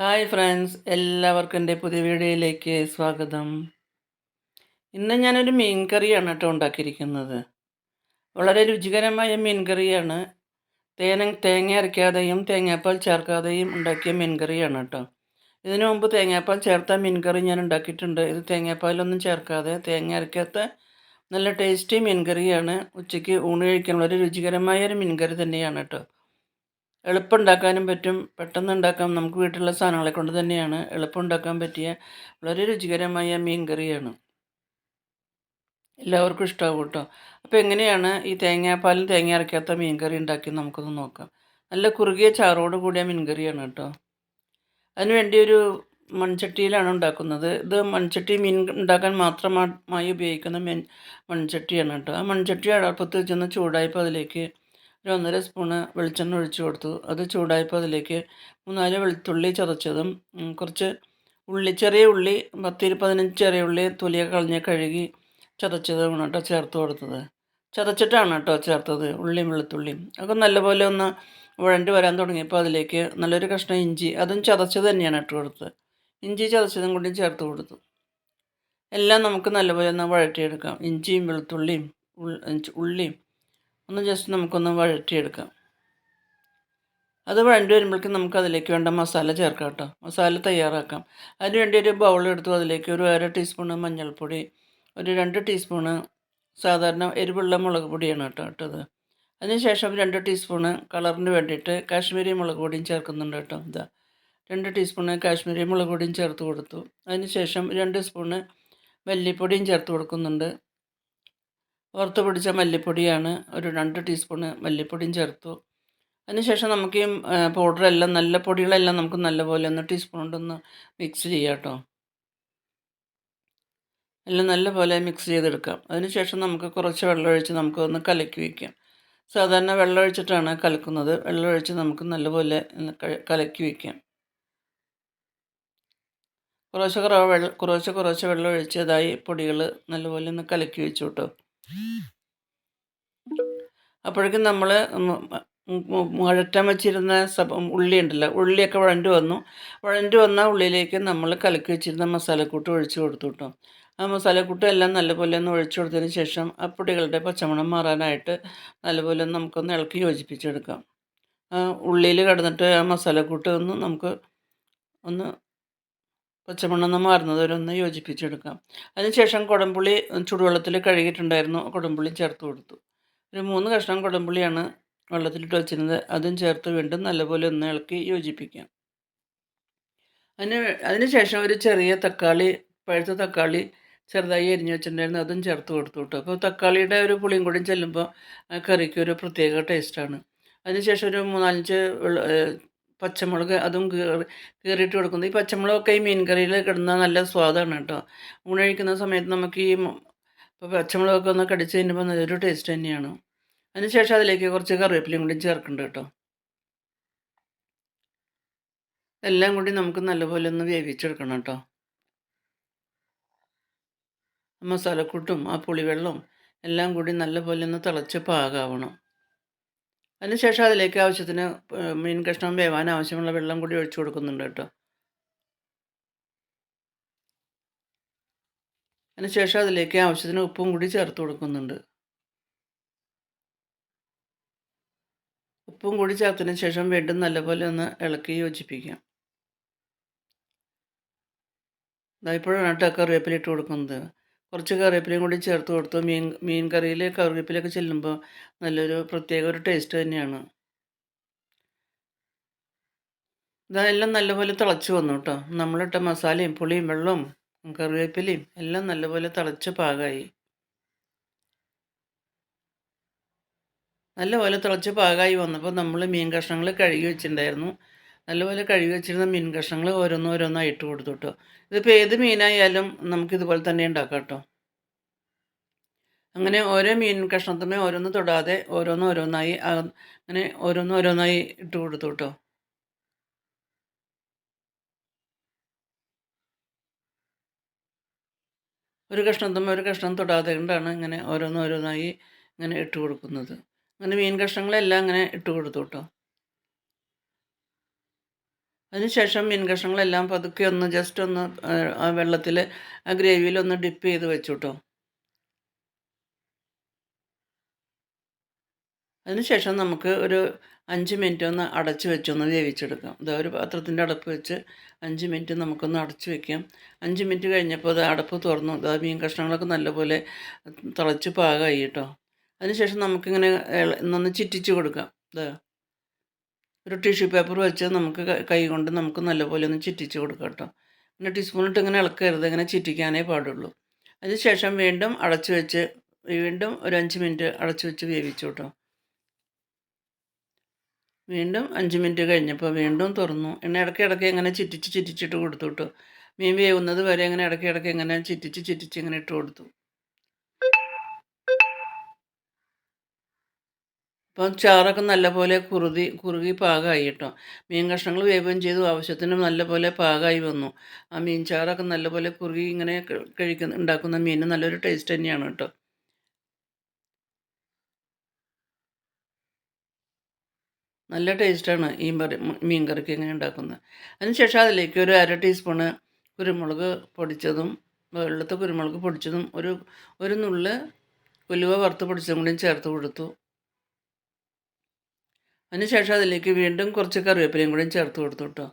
Hi friends എല്ലാവർക്കും എന്റെ പുതിയ വീഡിയോയിലേക്ക് സ്വാഗതം. ഇന്ന് ഞാനൊരു മീൻ കറിയാണ് കേട്ടോ ഉണ്ടാക്കിയിരിക്കുന്നത്. വളരെ രുചികരമായ മീൻ കറിയാണ് തേന തേങ്ങ അരയ്ക്കാതെയും തേങ്ങാപ്പാൽ ചേർക്കാതെയും ഉണ്ടാക്കിയ മീൻ കറിയാണ് കേട്ടോ. ഇതിനു മുമ്പ് തേങ്ങാപ്പാൽ ചേർത്ത മീൻ കറി ഞാൻ ഉണ്ടാക്കിയിട്ടുണ്ട്. ഇത് തേങ്ങാപ്പാലൊന്നും ചേർക്കാതെ തേങ്ങ അരയ്ക്കാത്ത നല്ല ടേസ്റ്റി മീൻ കറിയാണ് ഉച്ചയ്ക്ക് ഊണ് കഴിക്കാൻ വളരെ രുചികരമായ ഒരു മീൻ കറി തന്നെയാണ് കേട്ടോ. എളുപ്പം ഉണ്ടാക്കാനും പറ്റും. പെട്ടെന്ന് ഉണ്ടാക്കാം നമുക്ക് വീട്ടിലുള്ള സാധനങ്ങളെ കൊണ്ട് തന്നെയാണ് എളുപ്പം ഉണ്ടാക്കാൻ പറ്റിയ വളരെ രുചികരമായ മീൻ കറിയാണ് എല്ലാവർക്കും ഇഷ്ടമാകും കേട്ടോ. അപ്പോൾ എങ്ങനെയാണ് ഈ തേങ്ങാപ്പാലും തേങ്ങ അരയ്ക്കാത്ത മീൻ കറി ഉണ്ടാക്കി നമുക്കൊന്ന് നോക്കാം. നല്ല കുറുകിയ ചാറോട് കൂടിയ മീൻ കറിയാണ് കേട്ടോ അതിനുവേണ്ടി ഒരു മൺചട്ടിയിലാണ് ഉണ്ടാക്കുന്നത്. ഇത് മൺചട്ടി മീൻ ഉണ്ടാക്കാൻ മാത്രമായി ഉപയോഗിക്കുന്ന മീൻ മൺചട്ടിയാണ് കേട്ടോ. ആ മൺചട്ടി അടുപ്പത്ത് വെച്ചൊന്ന് ചൂടായപ്പോൾ അതിലേക്ക് ഒരു ഒന്നര സ്പൂണ് വെളിച്ചെണ്ണ ഒഴിച്ചു കൊടുത്തു. അത് ചൂടായപ്പോൾ അതിലേക്ക് മൂന്നാൽ വെളുത്തുള്ളി ചതച്ചതും കുറച്ച് ഉള്ളി ചെറിയ ഉള്ളി പത്തിരി പതിനഞ്ച് ചെറിയ ഉള്ളി തൊലിയൊക്കെ കളഞ്ഞ് കഴുകി ചതച്ചതും കേട്ടോ ചേർത്ത് കൊടുത്തത്. ചതച്ചിട്ടാണ് കേട്ടോ ചേർത്തത് ഉള്ളിയും വെളുത്തുള്ളിയും. അതൊക്കെ നല്ലപോലെ ഒന്ന് വഴണ്ടി വരാൻ തുടങ്ങിയപ്പോൾ അതിലേക്ക് നല്ലൊരു കഷ്ണം ഇഞ്ചി അതും ചതച്ചത് തന്നെയാണ് ഇട്ട് കൊടുത്തത്. ഇഞ്ചി ചതച്ചതും കൂടി ചേർത്ത് കൊടുത്തു. എല്ലാം നമുക്ക് നല്ലപോലെ ഒന്ന് വഴറ്റിയെടുക്കാം. ഇഞ്ചിയും വെളുത്തുള്ളിയും ഉള്ളിയും ഒന്ന് ജസ്റ്റ് നമുക്കൊന്ന് വഴറ്റിയെടുക്കാം. അത് വഴണ്ടി വരുമ്പോഴേക്കും നമുക്ക് അതിലേക്ക് വേണ്ട മസാല ചേർക്കാം കേട്ടോ. മസാല തയ്യാറാക്കാം. അതിന് വേണ്ടി ഒരു ബൗൾ എടുത്തു. അതിലേക്ക് ഒരു അര ടീസ്പൂണ് മഞ്ഞൾപ്പൊടി ഒരു രണ്ട് ടീസ്പൂണ് സാധാരണ എരിവുള്ള മുളക് പൊടിയാണ് കേട്ടോ ഇട്ടത്. അതിനുശേഷം രണ്ട് ടീസ്പൂണ് കളറിന് വേണ്ടിയിട്ട് കാശ്മീരി മുളക് പൊടിയും ചേർക്കുന്നുണ്ട് കേട്ടോ. ഇതാ. രണ്ട് ടീസ്പൂണ് കാശ്മീരി മുളക് പൊടിയും ചേർത്ത് കൊടുത്തു. അതിനുശേഷം രണ്ട് സ്പൂണ് മല്ലിപ്പൊടിയും ചേർത്ത് കൊടുക്കുന്നുണ്ട്. വറുത്ത് പിടിച്ച മല്ലിപ്പൊടിയാണ് ഒരു രണ്ട് ടീസ്പൂണ് മല്ലിപ്പൊടിയും ചേർത്തു. അതിനുശേഷം നമുക്ക് ഈ പൗഡറെല്ലാം നല്ല പൊടികളെല്ലാം നമുക്ക് നല്ലപോലെ ഒന്ന് ടീസ്പൂൺ കൊണ്ടൊന്ന് മിക്സ് ചെയ്യാം കേട്ടോ. എല്ലാം നല്ലപോലെ മിക്സ് ചെയ്തെടുക്കാം. അതിനുശേഷം നമുക്ക് കുറച്ച് വെള്ളമൊഴിച്ച് നമുക്ക് ഒന്ന് കലക്കി വയ്ക്കാം സാധാരണ വെള്ളമൊഴിച്ചിട്ടാണ് കലക്കുന്നത്. വെള്ളമൊഴിച്ച് നമുക്ക് നല്ലപോലെ കലക്കി വയ്ക്കാം കുറച്ച് കുറവ് വെള്ളം കുറച്ച് കുറച്ച് വെള്ളം ഒഴിച്ചതായി പൊടികൾ നല്ലപോലെ ഒന്ന് കലക്കി വെച്ചു കേട്ടോ. അപ്പോഴേക്കും നമ്മൾ വഴറ്റാൻ വെച്ചിരുന്ന സബ ഉള്ളി ഉണ്ടല്ലോ ഉള്ളിയൊക്കെ വഴണ്ടു വന്നു. വഴണ്ടു വന്ന ഉള്ളിയിലേക്ക് നമ്മൾ കലക്കി വെച്ചിരുന്ന മസാലക്കൂട്ട് ഒഴിച്ചു കൊടുത്തു കേട്ടോ ആ മസാലക്കൂട്ട് എല്ലാം നല്ലപോലെ ഒന്ന് ഒഴിച്ചു കൊടുത്തതിന് ശേഷം ആ പൊടികളുടെ പച്ചമണം മാറാനായിട്ട് നല്ലപോലെ ഒന്ന് നമുക്കൊന്ന് ഇളക്കി യോജിപ്പിച്ചെടുക്കാം. ഉള്ളിയിൽ കിടന്നിട്ട് ആ മസാലക്കൂട്ട് ഒന്ന് നമുക്ക് ഒന്ന് പച്ചമണ്ണെന്ന് മാറുന്നത് ഒന്ന് യോജിപ്പിച്ചെടുക്കാം. അതിനുശേഷം കുടംപുളി ചൂടുവെള്ളത്തിൽ കഴുകിയിട്ടുണ്ടായിരുന്നു. കുടംപുളി ചേർത്ത് കൊടുത്തു. ഒരു മൂന്ന് കഷ്ണം കുടംപുളിയാണ് വെള്ളത്തിലിട്ട് വെച്ചിരുന്നത്. അതും ചേർത്ത് വീണ്ടും നല്ലപോലെ ഒന്ന് ഇളക്കി യോജിപ്പിക്കാം. അതിന് അതിനുശേഷം ഒരു ചെറിയ തക്കാളി പഴുത്ത തക്കാളി ചെറുതായി എരിഞ്ഞു വെച്ചിട്ടുണ്ടായിരുന്നു. അതും ചേർത്ത് കൊടുത്തു കേട്ടോ. അപ്പോൾ തക്കാളിയുടെ ഒരു പുളിയും കൂടി ചെല്ലുമ്പോൾ കറിക്ക് ഒരു പ്രത്യേക ടേസ്റ്റാണ് അതിനുശേഷം ഒരു മൂന്നാലഞ്ച് പച്ചമുളക് അതും കീറി കീറിയിട്ട് കൊടുക്കുന്നത്. ഈ പച്ചമുളകൊക്കെ ഈ മീൻ കറിയിൽ കിടന്ന നല്ല സ്വാദാണ് കേട്ടോ. ഊണഴിക്കുന്ന സമയത്ത് നമുക്ക് ഈ പച്ചമുളകൊക്കെ ഒന്ന് കടിച്ച് കഴിഞ്ഞപ്പോൾ നല്ലൊരു ടേസ്റ്റ് തന്നെയാണ്. അതിനുശേഷം അതിലേക്ക് കുറച്ച് കറിവേപ്പിലയും കൂടി ചേർക്കുന്നുണ്ട് കേട്ടോ. എല്ലാം കൂടി നമുക്ക് നല്ലപോലെ ഒന്ന് വേവിച്ചെടുക്കണം കേട്ടോ. മസാലക്കൂട്ടും ആ പുളിവെള്ളവും എല്ലാം കൂടി നല്ലപോലെ ഒന്ന് തിളച്ച് പാകാവണം. അതിനുശേഷം അതിലേക്ക് ആവശ്യത്തിന് മീൻ കഷ്ണം വേവാൻ ആവശ്യമുള്ള വെള്ളം കൂടി ഒഴിച്ചു കൊടുക്കുന്നുണ്ട് കേട്ടോ. അതിനുശേഷം അതിലേക്ക് ആവശ്യത്തിന് ഉപ്പും കൂടി ചേർത്ത് കൊടുക്കുന്നുണ്ട്. ഉപ്പും കൂടി ചേർത്തതിന് ശേഷം വീണ്ടും നല്ലപോലെ ഒന്ന് ഇളക്കി യോജിപ്പിക്കാം. ഇതായപ്പോഴാണ് കേട്ടോ കറിവേപ്പില കൊടുക്കുന്നത്. കുറച്ച് കറിവേപ്പിലയും കൂടി ചേർത്ത് കൊടുത്തു. മീൻ മീൻ കറിയിൽ കറിവേപ്പിലൊക്കെ ചെല്ലുമ്പോൾ നല്ലൊരു പ്രത്യേക ഒരു ടേസ്റ്റ് തന്നെയാണ്. ഇതെല്ലാം നല്ലപോലെ തിളച്ച് വന്നു കേട്ടോ. നമ്മളിട്ട മസാലയും പുളിയും വെള്ളവും കറിവേപ്പിലയും എല്ലാം നല്ലപോലെ തിളച്ച് പാകമായി നല്ലപോലെ തിളച്ച് പാകമായി വന്നപ്പോൾ നമ്മൾ മീൻ കഷ്ണങ്ങൾ കഴുകി വെച്ചിട്ടുണ്ടായിരുന്നു. നല്ലപോലെ കഴുകി വെച്ചിരുന്ന മീൻ കഷ്ണങ്ങൾ ഓരോന്നോരോന്നായി ഇട്ട് കൊടുത്തു കേട്ടോ ഇതിപ്പോൾ ഏത് മീനായാലും നമുക്കിതുപോലെ തന്നെ ഉണ്ടാക്കാം കേട്ടോ അങ്ങനെ ഓരോ മീൻ കഷ്ണത്തിനും ഓരോന്ന് തൊടാതെ ഓരോന്നോരോന്നായി അങ്ങനെ ഓരോന്ന് ഓരോന്നായി ഇട്ട് കൊടുത്തു കേട്ടോ ഒരു കഷ്ണത്തുമ്പോൾ ഒരു കഷ്ണം തൊടാതെ കൊണ്ടാണ് ഇങ്ങനെ ഓരോന്നോരോന്നായി ഇങ്ങനെ ഇട്ട് കൊടുക്കുന്നത്. അങ്ങനെ മീൻ കഷ്ണങ്ങളെല്ലാം അങ്ങനെ ഇട്ട് കൊടുത്തു കേട്ടോ അതിനുശേഷം മീൻ കഷ്ണങ്ങളെല്ലാം പതുക്കെ ഒന്ന് ജസ്റ്റ് ഒന്ന് ആ വെള്ളത്തിൽ ആ ഗ്രേവിയിൽ ഒന്ന് ഡിപ്പ് ചെയ്ത് വെച്ചു കേട്ടോ അതിനുശേഷം നമുക്ക് ഒരു അഞ്ച് മിനിറ്റ് ഒന്ന് അടച്ച് വെച്ചൊന്ന് വേവിച്ചെടുക്കാം. ഇതാ ഒരു പാത്രത്തിന്റെ അടപ്പ് വെച്ച് അഞ്ച് മിനിറ്റ് നമുക്കൊന്ന് അടച്ച് വെക്കാം. അഞ്ച് മിനിറ്റ് കഴിഞ്ഞപ്പോൾ അത് അടപ്പ് തുറന്നു. ഇതാ മീൻ കഷ്ണങ്ങളൊക്കെ നല്ലപോലെ തിളച്ച് പാകമായി കേട്ടോ. അതിനുശേഷം നമുക്കിങ്ങനെ ഒന്നൊന്ന് ചിറ്റിച്ച് കൊടുക്കാം. ഇതാ ഒരു ടിഷ്യൂ പേപ്പർ വെച്ച് നമുക്ക് കൈ കൊണ്ട് നമുക്ക് നല്ലപോലെ ഒന്ന് ചിറ്റിച്ച് കൊടുക്കാം കേട്ടോ പിന്നെ ടീസ്പൂണിട്ട് ഇങ്ങനെ ഇളക്കരുത് ഇങ്ങനെ ചിറ്റിക്കാനേ പാടുള്ളൂ. അതിനുശേഷം വീണ്ടും അടച്ചു വെച്ച് വീണ്ടും ഒരു അഞ്ച് മിനിറ്റ് അടച്ച് വെച്ച് വേവിച്ചു കേട്ടോ വീണ്ടും അഞ്ച് മിനിറ്റ് കഴിഞ്ഞപ്പോൾ വീണ്ടും തുറന്നു. എണ്ണ ഇടയ്ക്ക് ഇടയ്ക്ക് ഇങ്ങനെ ചിറ്റിച്ച് ചിറ്റിച്ചിട്ട് കൊടുത്തു കേട്ടോ മീൻ വേവുന്നത് വരെ ഇങ്ങനെ ഇടയ്ക്ക് ഇടയ്ക്ക് ഇങ്ങനെ ചിറ്റിച്ച് ചിറ്റിച്ച് ഇങ്ങനെ ഇട്ട് കൊടുത്തു. അപ്പം ചാറൊക്കെ നല്ലപോലെ കുറുതി കുറുകി പാകമായി കേട്ടോ. മീൻ കഷ്ണങ്ങൾ വേവം ചെയ്തു ആവശ്യത്തിന് നല്ലപോലെ പാകമായി വന്നു. ആ മീൻ ചാറൊക്കെ നല്ലപോലെ കുറുകി ഇങ്ങനെ കഴിക്കുന്ന ഉണ്ടാക്കുന്ന മീൻ നല്ലൊരു ടേസ്റ്റ് തന്നെയാണ് കേട്ടോ. നല്ല ടേസ്റ്റാണ് ഈ മീൻ കറിക്ക് ഇങ്ങനെ ഉണ്ടാക്കുന്നത്. അതിനുശേഷം അതിലേക്ക് ഒരു അര ടീസ്പൂണ് കുരുമുളക് പൊടിച്ചതും വെള്ളത്തെ കുരുമുളക് പൊടിച്ചതും ഒരു ഒരു നുള്ള് ഉലുവ വറുത്ത് പൊടിച്ചതും കൂടി ചേർത്ത് കൊടുത്തു. അതിനുശേഷം അതിലേക്ക് വീണ്ടും കുറച്ച് കറിവേപ്പിലയും കൂടി ചേർത്ത് കൊടുത്തു കേട്ടോ.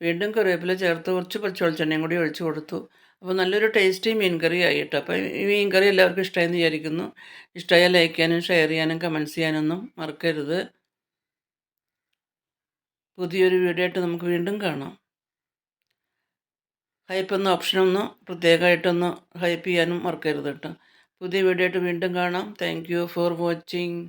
വീണ്ടും കറിവേപ്പില ചേർത്ത് കുറച്ച് പച്ച വെളിച്ചെണ്ണയും കൂടി ഒഴിച്ച് കൊടുത്തു. അപ്പോൾ നല്ലൊരു ടേസ്റ്റി മീൻ കറി ആയി കേട്ടോ. അപ്പോൾ ഈ മീൻ കറി എല്ലാവർക്കും ഇഷ്ടമായെന്ന് വിചാരിക്കുന്നു. ഇഷ്ടമായാൽ ലൈക്ക് ചെയ്യാനും ഷെയർ ചെയ്യാനും കമന്റ്സ് ചെയ്യാനൊന്നും മറക്കരുത്. പുതിയൊരു വീഡിയോ ആയിട്ട് നമുക്ക് വീണ്ടും കാണാം. ഹൈപ്പ് എന്ന ഓപ്ഷനൊന്ന് പ്രത്യേകമായിട്ടൊന്ന് ഹൈപ്പ് ചെയ്യാനും മറക്കരുത് കേട്ടോ. പുതിയ വീഡിയോ ആയിട്ട് വീണ്ടും കാണാം. Thank you for watching.